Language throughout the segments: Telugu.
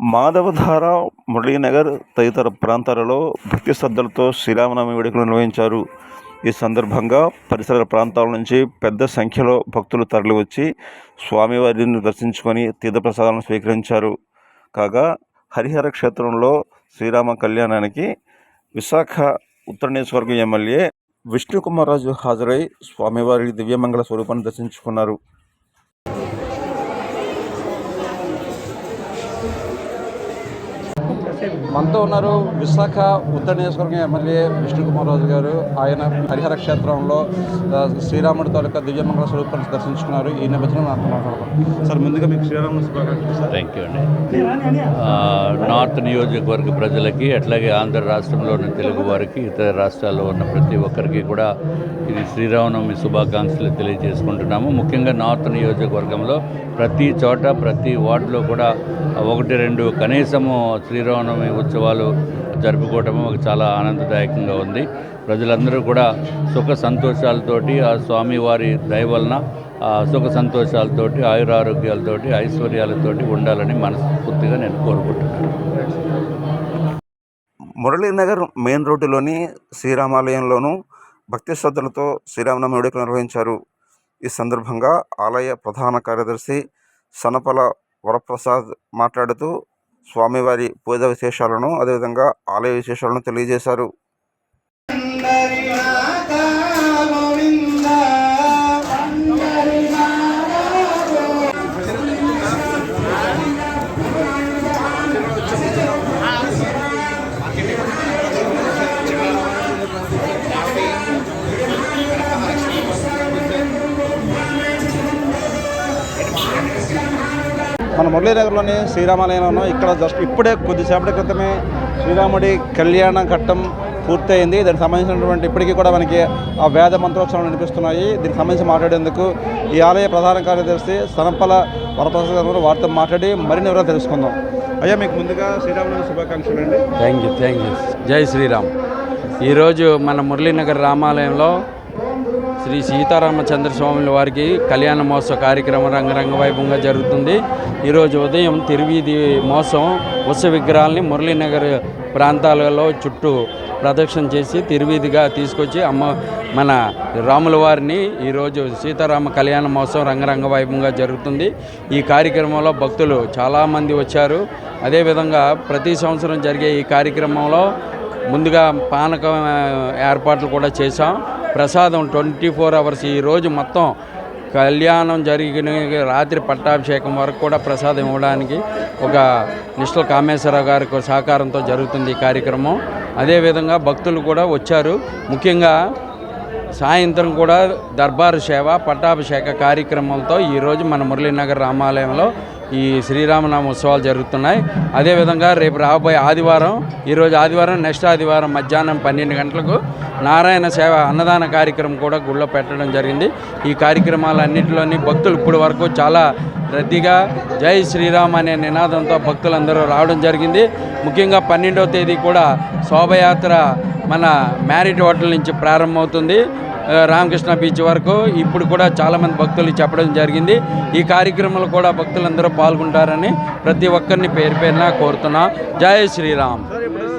మాధవధార మురళీనగర్ తదితర ప్రాంతాలలో భక్తి శ్రద్ధలతో శ్రీరామనవమి వేడుకలు నిర్వహించారు. ఈ సందర్భంగా పరిసర ప్రాంతాల నుంచి పెద్ద సంఖ్యలో భక్తులు తరలివచ్చి స్వామివారిని దర్శించుకొని తీర్థప్రసాదాలను స్వీకరించారు. కాగా హరిహర క్షేత్రంలో శ్రీరామ కళ్యాణానికి విశాఖ ఉత్తర నియోజకవర్గం ఎమ్మెల్యే విష్ణుకుమార్రాజు హాజరై స్వామివారి దివ్యమంగళ స్వరూపాన్ని దర్శించుకున్నారు. మనతో ఉన్నారు విశాఖ ఉత్తర నియోజకవర్గం ఎమ్మెల్యే విష్ణుకుమార్ రాజు గారు. ఆయన హరిహర క్షేత్రంలో శ్రీరాముడి తాలూకా దివ్యమంగళ స్వరూపాన్ని దర్శించుకున్నారు. ఈ నేపథ్యంలో మాట్లాడతాం సార్ ముందుగా మీకు శ్రీరాముడు థ్యాంక్ యూ అండి. నార్త్ నియోజకవర్గ ప్రజలకి అట్లాగే ఆంధ్ర రాష్ట్రంలో ఉన్న తెలుగు వారికి ఇతర రాష్ట్రాల్లో ఉన్న ప్రతి ఒక్కరికి కూడా ఇది శ్రీరామనవమి శుభాకాంక్షలు తెలియజేసుకుంటున్నాము. ముఖ్యంగా నార్త్ నియోజకవర్గంలో ప్రతి చోట ప్రతి వార్డులో కూడా ఒకటి రెండు కనీసము శ్రీరామనవమి ఉత్సవాలు జరుపుకోవటం ఒక చాలా ఆనందదాయకంగా ఉంది. ప్రజలందరూ కూడా సుఖ సంతోషాలతోటి ఆ స్వామివారి దయ వలన ఆ సుఖ సంతోషాలతోటి ఆయురారోగ్యాలతోటి ఐశ్వర్యాలతోటి ఉండాలని మనస్ఫూర్తిగా నేను కోరుకుంటున్నాను. మురళీనగర్ మెయిన్ రోడ్డులోని శ్రీరామాలయంలోనూ భక్తి శ్రద్ధలతో శ్రీరామనవమి వేడుకలు నిర్వహించారు. ఈ సందర్భంగా ఆలయ ప్రధాన కార్యదర్శి సనపల వరప్రసాద్ మాట్లాడుతూ స్వామివారి పూజ విశేషాలను అదేవిధంగా ఆలయ విశేషాలను తెలియజేశారు. మురళీనగర్లోని శ్రీరామాలయంలోనూ ఇక్కడ జస్ట్ ఇప్పుడే కొద్దిసేపటి క్రితమే శ్రీరాముడి కళ్యాణ ఘట్టం పూర్తయింది. దానికి సంబంధించినటువంటి ఇప్పటికీ కూడా మనకి ఆ వేద మంత్రోత్సవం వినిపిస్తున్నాయి. దీనికి సంబంధించి మాట్లాడేందుకు ఈ ఆలయ ప్రధాన కార్యదర్శి సనపల వరప్రసాద్ గారు వారితో మాట్లాడి మరిన్ని వివరాలు తెలుసుకుందాం. అయ్యా మీకు ముందుగా శ్రీరాముడి శుభాకాంక్షలు అండి. థ్యాంక్ యూ థ్యాంక్ యూ జై శ్రీరామ్. ఈరోజు మన మురళీనగర్ రామాలయంలో శ్రీ సీతారామచంద్రస్వాములు వారికి కళ్యాణ మహోత్సవ కార్యక్రమం రంగరంగ వైభవంగా జరుగుతుంది. ఈరోజు ఉదయం తిరువీధి మోసం ఉత్సవ విగ్రహాలని మురళీనగర్ ప్రాంతాలలో చుట్టూ ప్రదక్షిణ చేసి తిరువీధిగా తీసుకొచ్చి అమ్మ మన రాముల వారిని ఈరోజు సీతారామ కళ్యాణ మహోత్సవం రంగరంగ వైభవంగా జరుగుతుంది. ఈ కార్యక్రమంలో భక్తులు చాలామంది వచ్చారు. అదేవిధంగా ప్రతి సంవత్సరం జరిగే ఈ కార్యక్రమంలో ముందుగా పానకం ఏర్పాట్లు కూడా చేశాం. ప్రసాదం ట్వంటీ ఫోర్ అవర్స్. ఈరోజు మొత్తం కళ్యాణం జరిగిన రాత్రి పట్టాభిషేకం వరకు కూడా ప్రసాదం ఇవ్వడానికి ఒక నిష్ఠల కామేశ్వరరావు గారి సహకారంతో జరుగుతుంది ఈ కార్యక్రమం. అదేవిధంగా భక్తులు కూడా వచ్చారు. ముఖ్యంగా సాయంత్రం కూడా దర్బారు సేవ పట్టాభిషేక కార్యక్రమంతో ఈరోజు మన మురళీనగర్ రామాలయంలో ఈ శ్రీరామనామ ఉత్సవాలు జరుగుతున్నాయి. అదేవిధంగా రేపు రాబోయే ఆదివారం ఈరోజు ఆదివారం నెక్స్ట్ ఆదివారం మధ్యాహ్నం పన్నెండు గంటలకు నారాయణ సేవ అన్నదాన కార్యక్రమం కూడా గుళ్ళో పెట్టడం జరిగింది. ఈ కార్యక్రమాలన్నింటిలోని భక్తులు ఇప్పటి వరకు చాలా రద్దీగా జై శ్రీరామ్ అనే నినాదంతో భక్తులందరూ రావడం జరిగింది. ముఖ్యంగా పన్నెండవ తేదీ కూడా శోభయాత్ర మన మ్యారిట్ హోటల్ నుంచి ప్రారంభమవుతుంది. రామకృష్ణ బీచ్ వరకు ఇప్పుడు కూడా చాలామంది భక్తులు చెప్పడం జరిగింది. ఈ కార్యక్రమంలో కూడా భక్తులందరూ పాల్గొంటారని ప్రతి ఒక్కరిని పేరు పేరున కోరుతున్నా. జై శ్రీరామ్. సార్ ఇప్పుడు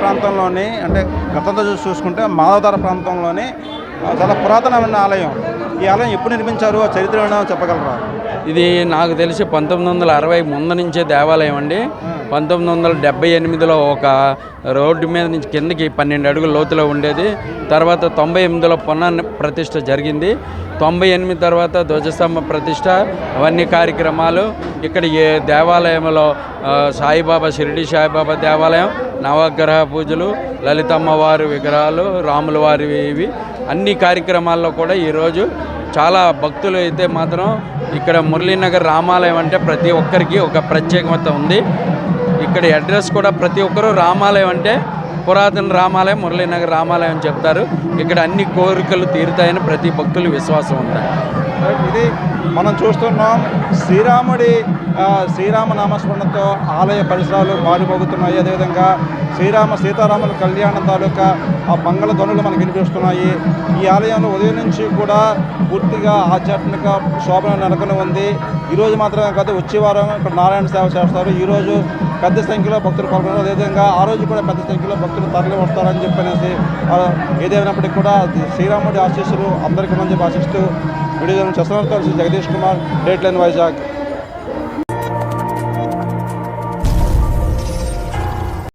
ప్రాంతంలోని అంటే గతంతో చూసి చూసుకుంటే మాధవధార ప్రాంతంలోని చాలా పురాతనమైన ఆలయం. ఈ ఆలయం ఎప్పుడు నిర్మించారు? ఆ చరిత్ర చెప్పగలరా? ఇది నాకు తెలిసి పంతొమ్మిది వందల అరవై ముందు నుంచే దేవాలయం అండి. పంతొమ్మిది వందల డెబ్బై ఎనిమిదిలో ఒక రోడ్డు మీద నుంచి కిందకి పన్నెండు అడుగుల లోతులో ఉండేది. తర్వాత తొంభై ఎనిమిదిలో పునః ప్రతిష్ట జరిగింది. తొంభై ఎనిమిది తర్వాత ధ్వజస్తంభ ప్రతిష్ట అవన్నీ కార్యక్రమాలు. ఇక్కడ ఏ దేవాలయంలో సాయిబాబా షిరిడి సాయిబాబా దేవాలయం నవగ్రహ పూజలు లలితమ్మవారి విగ్రహాలు రాముల వారి ఇవి. అన్ని కార్యక్రమాల్లో కూడా ఈరోజు చాలా భక్తులు అయితే మాత్రం ఇక్కడ మురళీనగర్ రామాలయం అంటే ప్రతి ఒక్కరికి ఒక ప్రత్యేకత ఉంది. ఇక్కడ అడ్రస్ కూడా ప్రతి ఒక్కరూ రామాలయం అంటే పురాతన రామాలయం మురళీనగర్ రామాలయం అని చెప్తారు. ఇక్కడ అన్ని కోరికలు తీరుతాయని ప్రతి భక్తులు విశ్వాసం ఉంది ఇది మనం చూస్తున్నాం శ్రీరాముడి శ్రీరామ నామస్మరణతో ఆలయ పరిసరాలు మారిపోగుతున్నాయి అదేవిధంగా శ్రీరామ సీతారాముల కళ్యాణం తాలూకా ఆ మంగళ ధ్వనులు మనకు వినిపిస్తున్నాయి. ఈ ఆలయంలో ఉదయం నుంచి కూడా పూర్తిగా ఆధ్యాత్మిక శోభన నెలకొని ఉంది. ఈరోజు మాత్రమే కాదు వచ్చే వారం ఇక్కడ నారాయణ సేవ చేస్తారు. ఈరోజు పెద్ద సంఖ్యలో భక్తులు పాల్గొన్నారు. అదేవిధంగా ఆ రోజు కూడా పెద్ద సంఖ్యలో భక్తులు తరలి వస్తారని చెప్పనేసి ఆ, ఏదేమైనప్పటికీ కూడా శ్రీరాముడి ఆశీస్సులు అందరికీ ఉందని చెప్పి ఆశిస్తూ వీడియో చేస్తున్నారు జగదీష్ కుమార్ డేట్ లైన్ వైజాగ్.